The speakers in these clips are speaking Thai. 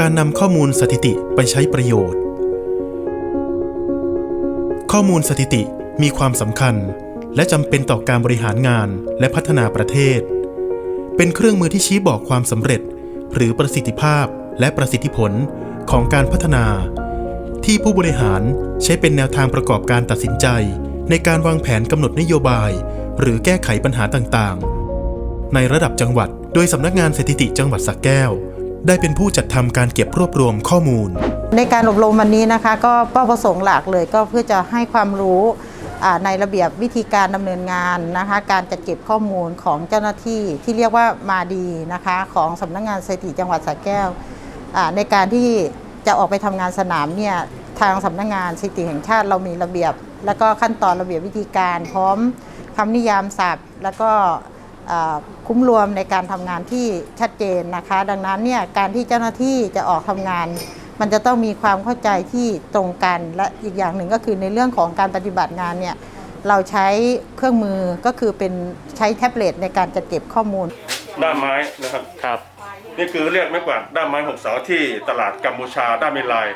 การนำข้อมูลสถิติไปใช้ประโยชน์ ข้อมูลสถิติมีความสำคัญ และจำเป็นต่อการบริหารงานและพัฒนาประเทศ เป็นเครื่องมือที่ชี้บอกความสำเร็จ หรือประสิทธิภาพและประสิทธิผลของการพัฒนา ที่ผู้บริหารใช้เป็นแนวทางประกอบการตัดสินใจ ในการวางแผนกำหนดนโยบาย หรือแก้ไขปัญหาต่างๆ ในระดับจังหวัด โดยสำนักงานสถิติจังหวัดสระแก้ว ได้เป็นผู้จัดทำการเก็บรวบรวมข้อมูล ในการอบรมวันนี้นะคะก็เป้าประสงค์หลักเลยก็เพื่อจะให้ความรู้ในระเบียบวิธีการดำเนินงานนะคะการจัดเก็บข้อมูลของเจ้าหน้าที่ที่เรียกว่ามาดีนะคะของสำนักงานสถิติจังหวัดสระแก้ว ในการที่จะออกไปทำงานสนามเนี่ยทางสำนักงานสถิติแห่งชาติเรามีระเบียบ แล้วก็ขั้นตอนระเบียบวิธีการ พร้อมคำนิยามศัพท์ แล้วก็ คุ้มรวมในการทำงานที่ชัดเจนนะคะ ดังนั้นเนี่ยการที่เจ้าหน้าที่จะออกทำงาน มันจะต้องมีความเข้าใจที่ตรงกัน และอีกอย่างหนึ่งก็คือในเรื่องของการปฏิบัติงานเนี่ยเราใช้เครื่องมือก็คือเป็นใช้แท็บเล็ตในการจัดเก็บข้อมูล ด้ามไม้นะครับ ครับ นี่คือเรียกไม้กวาดด้ามไม้หกเสาที่ตลาดกัมพูชาด้ามเมลาย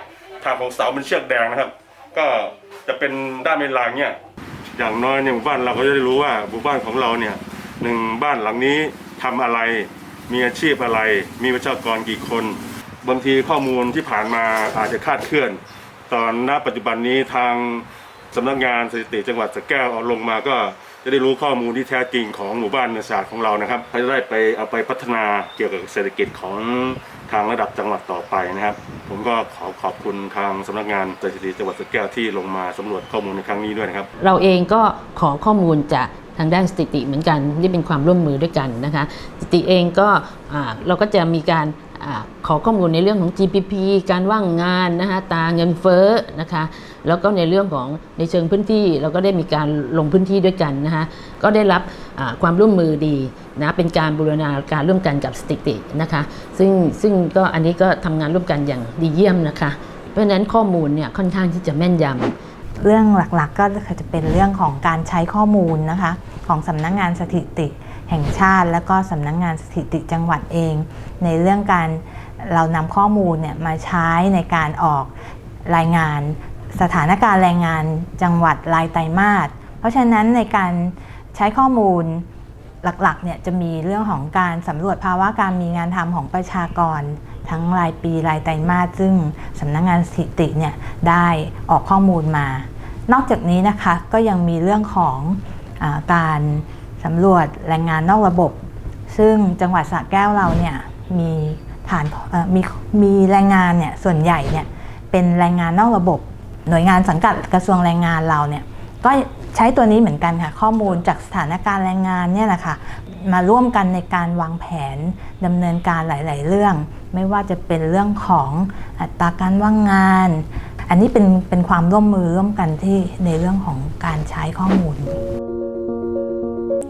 ทางของเสาเป็นเชือกแดงนะครับ ก็จะเป็นด้ามเมลายเนี่ยอย่างน้อยในหมู่บ้านเราก็จะได้รู้ว่าหมู่บ้านของเราเนี่ย หนึ่งบ้านหลังนี้ทำอะไร มีอาชีพอะไร มีประชากรกี่คน บางทีข้อมูลที่ผ่านมาอาจจะคาดเคลื่อน ตอนณปัจจุบันนี้ทางสำนักงานสถิติจังหวัดสระแก้วเอาลงมาก็จะได้รู้ข้อมูลที่แท้จริงของหมู่บ้านในศาสตร์ของเรานะครับเขาจะได้ไปเอาไปพัฒนาเกี่ยวกับเศรษฐกิจของทางระดับจังหวัดต่อไปนะครับ ผมก็ขอขอบคุณทางสำนักงานสถิติจังหวัดสระแก้วที่ลงมาสำรวจข้อมูลในครั้งนี้ด้วยนะครับ เราเองก็ขอข้อมูลจาก ทางด้านสถิติเหมือนกันนี่เป็นความร่วมมือด้วยกันนะคะสติเองก็เราก็จะมีการอขอข้อมูลในเรื่องของ GPP การว่างงานนะคะตาเงินเฟ้อนะคะ แล้วก็ในเรื่องของในเชิงพื้นที่เราก็ได้มีการลงพื้นที่ด้วยกันนะคะก็ได้รับความร่วมมือดีนะเป็นการบูรณาการร่วมกันกับสถิตินะคะ ซึ่งซึ่งก็อันนี้ก็ทำงานร่วมกันอย่างดีเยี่ยมนะคะ เพราะฉะนั้นข้อมูลเนี่ยค่อนข้างที่จะแม่นยำ เรื่องหลักๆก็จะเป็นเรื่องของการใช้ข้อมูลนะคะของสำนักงงานสถิติแห่งชาติ และก็สำนักงงานสถิติจังหวัดเอง ในเรื่องการเรานำข้อมูลเนี่ยมาใช้ในการออกรายงาน สถานการณ์แรงงานจังหวัดรายไตรมาสเพราะฉะนั้นในการใช้ข้อมูล หลักๆเนี่ยจะมีเรื่องของการสำรวจภาวะการมีงานทำของประชากร ทั้งรายปีรายไตรมาสซึ่งสำนักงงานสถิติเนี่ยได้ออกข้อมูลมา นอกจากนี้นะคะก็ยังมีเรื่องของอการสำรวจแรงงานนอกระบบ ซึ่งจังหวัดสระแก้วเราเนี่ยมีฐานมีมีแรงงานเนี่ยส่วนใหญ่เนี่ยเป็นแรงงานนอกระบบ หน่วยงานสังกัดกระทรวงแรงงานเราเนี่ยก็ ใช้ตัวนี้เหมือนกันค่ะ ข้อมูลจากสถานการณ์แรงงานเนี่ยแหละค่ะมาร่วมกันในการวางแผนดำเนินการหลาย ๆ เรื่อง ไม่ว่าจะเป็นเรื่องของอัตราการว่างงาน อันนี้เป็นเป็นความร่วมมือร่วมกันที่ในเรื่องของการใช้ข้อมูล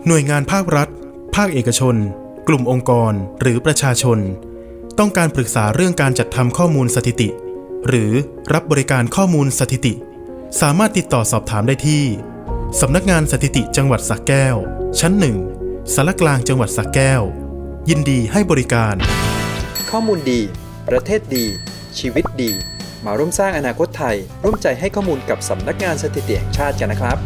หน่วยงานภาครัฐ ภาคเอกชน กลุ่มองค์กร หรือประชาชน ต้องการปรึกษาเรื่องการจัดทำข้อมูลสถิติ หรือรับบริการข้อมูลสถิติ สามารถติดต่อสอบถามได้ที่ สำนักงานสถิติจังหวัดสระแก้ว ชั้นหนึ่งสารกลางจังหวัดสระแก้ว ยินดีให้บริการ ข้อมูลดี ประเทศดี ชีวิตดี มาร่วมสร้างอนาคตไทย ร่วมใจให้ข้อมูลกับสำนักงานสถิติแห่งชาติกันนะครับ